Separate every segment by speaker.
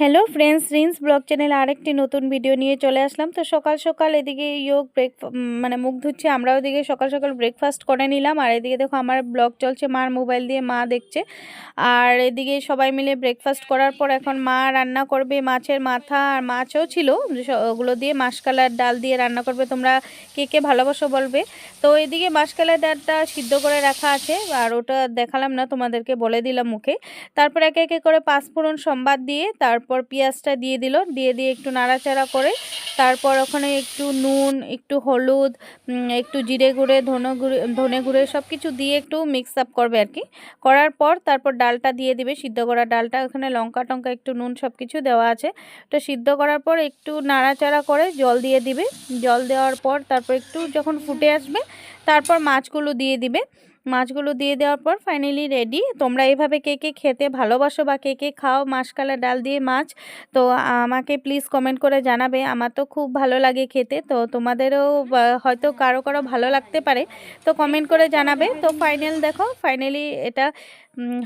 Speaker 1: Hello friends রিন্স blog চ্যানেলে আরেকটি নতুন ভিডিও নিয়ে চলে আসলাম। তো সকাল সকাল এদিকে ইয়োগ ব্রেক মানে মুখ ধুচ্ছে, আমরাও এদিকে সকাল সকাল ব্রেকফাস্ট করে নিলাম। আর এদিকে দেখো আমার ব্লগ চলছে, মার মোবাইল দিয়ে মা দেখছে। আর এদিকে সবাই মিলে ব্রেকফাস্ট করার পর এখন মা রান্না করবে মাছের মাথা আর মাছও ছিল। ওগুলো দিয়ে মাসকালার ডাল দিয়ে রান্না করবে। তোমরা কে কে ভালোবাসো বলবে। তো এদিকে মাসকালার ডালটা সিদ্ধ করে রাখা আছে। আর ওটা দেখালাম না, তোমাদেরকে বলে দিলাম মুখে। তারপর একে একে করে পাঁচফোড়ন সম্বাদ দিয়ে তারপর পেঁয়াজটা দিয়ে দিল। দিয়ে দিয়ে একটু নাড়াচাড়া করে তারপর ওখানে একটু নুন, একটু হলুদ একটু জিরে গুঁড়ে, ধনে গুঁড়ে ধনে গুঁড়ে সব কিছু দিয়ে একটু মিক্স আপ করবে আর কি করার পর তারপর ডালটা দিয়ে দিবে, সিদ্ধ করা ডালটা। ওখানে লঙ্কা টঙ্কা, একটু নুন সব কিছু দেওয়া আছে। ওটা সিদ্ধ করার পর একটু নাড়াচাড়া করে জল দিয়ে দিবে। জল দেওয়ার পর তারপর একটু যখন ফুটে আসবে, তারপর মাছগুলো দিয়ে দিবে। মাছগুলো দিয়ে দেওয়ার পর ফাইনালি রেডি তোমরা এভাবে কে কে খেতে ভালোবাসো বা কে কে খাও, মাসকালা ডাল দিয়ে মাছ, তো আমাকে প্লিজ কমেন্ট করে জানাবে। আমার তো খুব ভালো লাগে খেতে, তো তোমাদেরও হয়তো কারও কারও ভালো লাগতে পারে, তো কমেন্ট করে জানাবে। তো ফাইনাল দেখো ফাইনালি এটা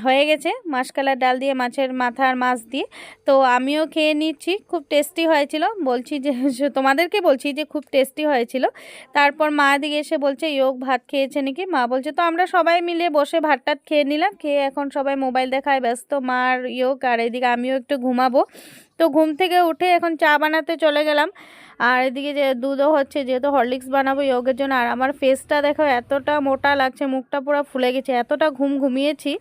Speaker 1: হয়ে গেছে মাসকালা ডাল দিয়ে মাছের মাথা আর মাছ দিয়ে। তো আমিও খেয়ে নিচ্ছি, খুব টেস্টি হয়েছিল। বলছি যে তোমাদেরকে বলছি যে, খুব টেস্টি হয়েছিল। তারপর মা দিকে এসে বলছে ইয়োগ ভাত খেয়েছে নাকি? মা বলছে, তো আমরা সবাই মিলে বসে ভাতটাত খেয়ে নিলাম, খেয়ে এখন সবাই মোবাইল দেখায় ব্যস্ত মার ইয়োগ, আর এদিকে আমিও একটু ঘুমাবো। তো ঘুম থেকে উঠে এখন চা বানাতে চলে গেলাম। আর এদিকে যে দুধও হচ্ছে, যেহেতু হরলিক্স বানাবো ইয়োগের জন্য, আর আমার ফেসটা দেখো এতটা মোটা লাগছে, মুখটা পুরো ফুলে গেছে, এতটা ঘুম ঘুমিয়েছি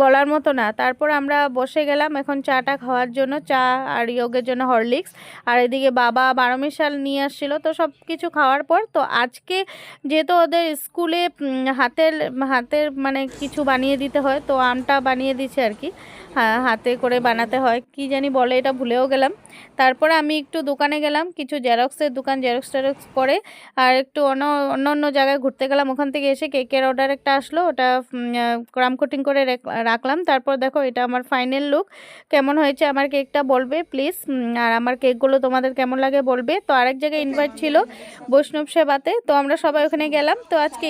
Speaker 1: বলার মতো না। তারপর আমরা বসে গেলাম এখন চাটা খাওয়ার জন্য, চা আর ইয়োগের জন্য হরলিক্স। আর এদিকে বাবা বারো মিশাল নিয়ে আসছিল, তো সব কিছু খাওয়ার পর, তো আজকে যেহেতু ওদের স্কুলে হাতের হাতের মানে কিছু বানিয়ে দিতে হয়, তো আমটা বানিয়ে দিচ্ছে আর কি। হাতে করে বানাতে হয়, কি জানি বলে এটা ভুলেও গেলাম। তারপরে আমি একটু দোকানে গেলাম, কিছু জেরক্সের দোকান জেরক্স টেরক্স করে, আর একটু অন্য অন্য অন্য জায়গায় ঘুরতে গেলাম। ওখান থেকে এসে কেকের অর্ডার একটা আসলো, ওটা ক্রাম কোটিং করে রাখলাম। তারপর দেখো, এটা আমার ফাইনাল লুক কেমন হয়েছে আমার কেকটা বলবে প্লিজ আর আমার কেকগুলো তোমাদের কেমন লাগে বলবে? তো আরেক জায়গায় ইনভাইট ছিল বৈষ্ণব সেবাতে, তো আমরা সবাই ওখানে গেলাম। তো আজকে